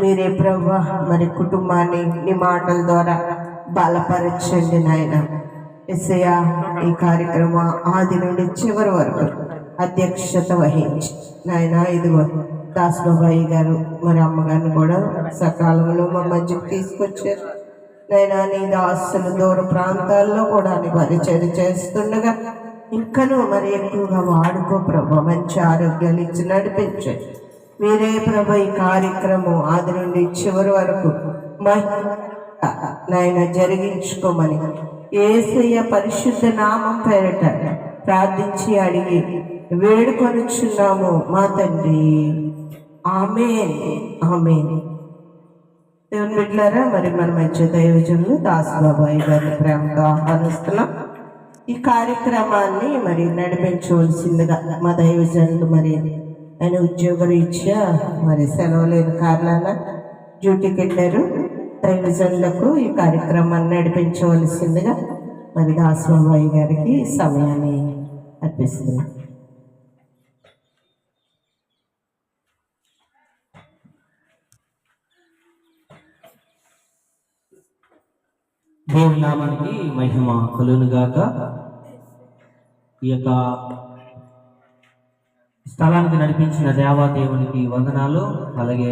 మీరే ప్రభా మరి కుటుంబాన్ని నీ మాటల ద్వారా బలపరచండి నాయన. ఎస్ఐ ఈ కార్యక్రమం ఆది నుండి చివరి వరకు అధ్యక్షత వహించి నాయన ఇదిగో దాసబాబాయి గారు మరి అమ్మగారిని కూడా సకాలంలో మా మధ్యకు తీసుకొచ్చారు. నైనా నీ దాసులు దూర ప్రాంతాల్లో కూడా నీ పరిచయం చేస్తుండగా ఇంకనూ మరి ఎక్కువగా వాడుకో ప్రభా మంచి ఆరోగ్యాలు ఇచ్చి నడిపించండి మీరే ప్రభ ఈ కార్యక్రమం ఆది నుండి చివరి వరకు నాయన జరిగించుకోమని ఏసయ్య పరిశుద్ధ నామం పేరట ప్రార్థించి అడిగి వేడుకొనుచున్నాము మా తండ్రి. ఆమె ఆమె దేవుని బిడ్డారా మరి మన మధ్య దైవజనులు దాసుబాబాయి గారిని ప్రేమతో ఆహ్వానిస్తున్నాం. ఈ కార్యక్రమాన్ని మరి నడిపించవలసిందిగా మా దైవజనులు మరి ఆయన ఉద్యోగరీత్యా మరి సెలవు లేని కారణాన డ్యూటీకి వెళ్ళారు. ప్రయోజనులకు ఈ కార్యక్రమాన్ని నడిపించవలసిందిగా మరి దాసబాబాయి గారికి సమయాన్ని అర్పిస్తున్నాం. దేవునామానికి మహిమ కలునుగాక ఈ యొక్క స్థలానికి నడిపించిన దేవాదేవునికి వందనాలు. అలాగే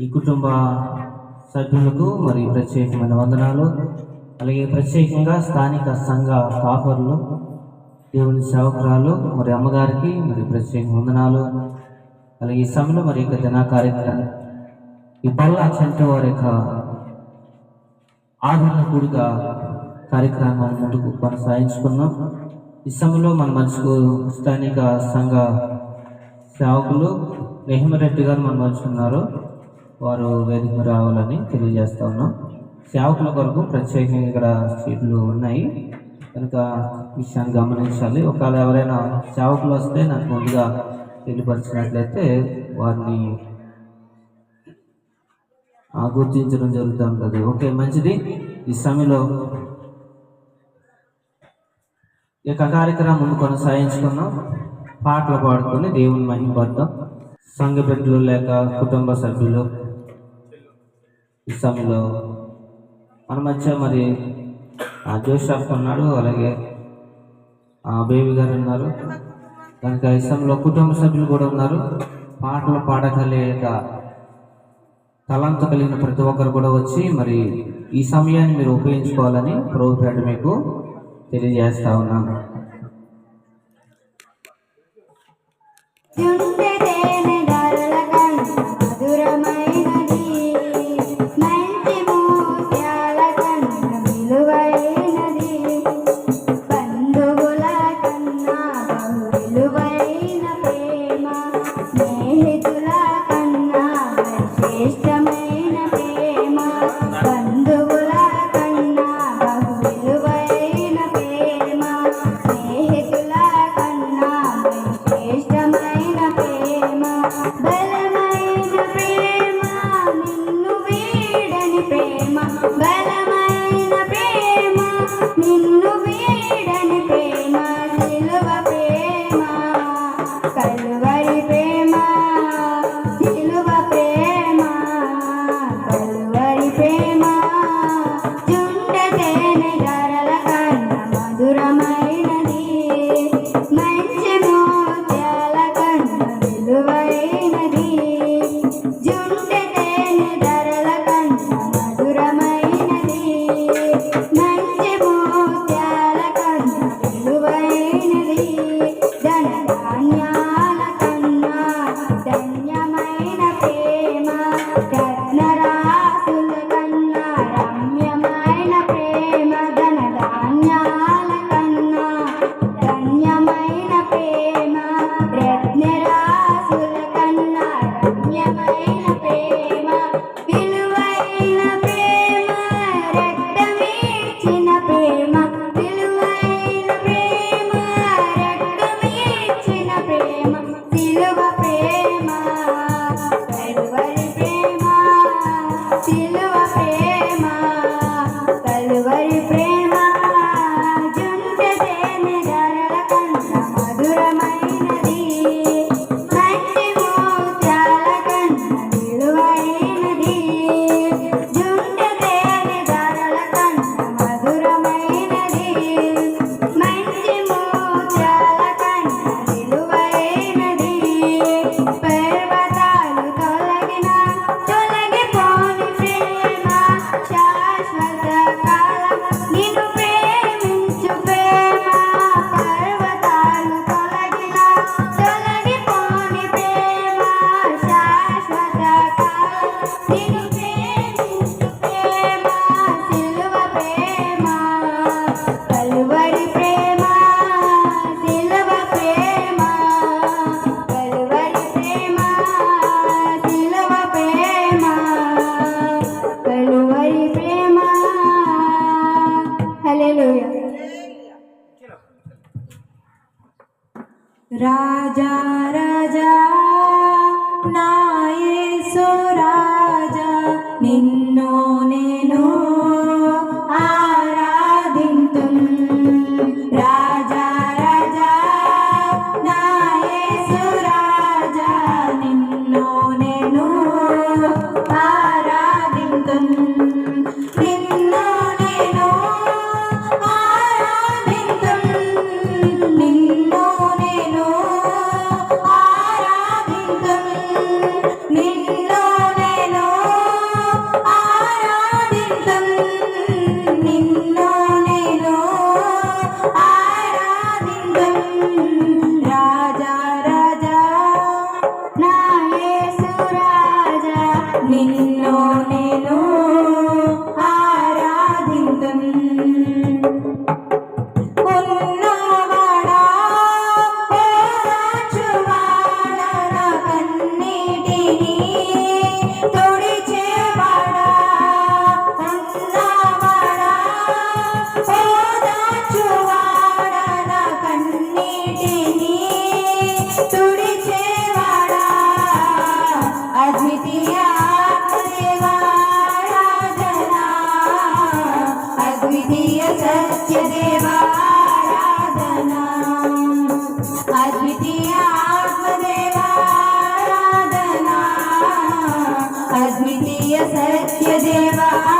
ఈ కుటుంబ సభ్యులకు మరి ప్రత్యేకమైన వందనాలు. అలాగే ప్రత్యేకంగా స్థానిక సంఘ కాపరులు దేవుని సేవకురాలు మరి అమ్మగారికి మరి ప్రత్యేక వందనాలు. అలాగే ఈ సమయంలో మరి యొక్క జనా కార్యక్రమం. ఈ పల్లా చెంట వారి యొక్క ఆదరణ కూడిక కార్యక్రమాన్ని ముందుకు కొనసాగించుకున్నాం ఈ సమయంలో మన మనసుకు స్థానిక సంఘ సేవకులు నెహిమరెడ్డి గారు మన మనిషి వారు వేదిక రావాలని తెలియజేస్తా ఉన్నాం. సేవకుల కొరకు ప్రత్యేకంగా ఇక్కడ సీట్లు ఉన్నాయి. కనుక విషయాన్ని గమనించాలి. ఒకవేళ ఎవరైనా సేవకులు వస్తే నాకు ముందుగా తెలియపరిచినట్లయితే వారిని ఆ, గుర్తించడం జరుగుతూ ఉంటుంది. ఓకే మంచిది. ఈ సమయంలో యొక్క కార్యక్రమం కొనసాగించుకున్నాం. పాటలు పాడుకొని దేవుని మహిమపడతాం సంఘ బిడ్డలు లేక కుటుంబ సభ్యులు ఈ సమయంలో మన మధ్య మరి ఆ జోషాఫ్ ఉన్నాడు అలాగే ఆ బేబీ గారు ఉన్నారు. కనుక ఇష్టంలో కుటుంబ సభ్యులు కూడా ఉన్నారు. పాటలు పాడగలేక తలంత కలిగిన ప్రతి ఒక్కరు కూడా వచ్చి మరి ఈ సమయాన్ని మీరు ఉపయోగించుకోవాలని ప్రభుత్వం మీకు తెలియజేస్తా ఉన్నాను. सत्य देवा।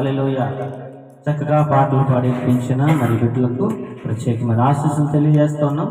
హలోయ చక్కగా పాటలు పాడి పెంచిన మరి బిడ్డలకు ప్రత్యేకమైన ఆశీస్సులు తెలియజేస్తున్నాం.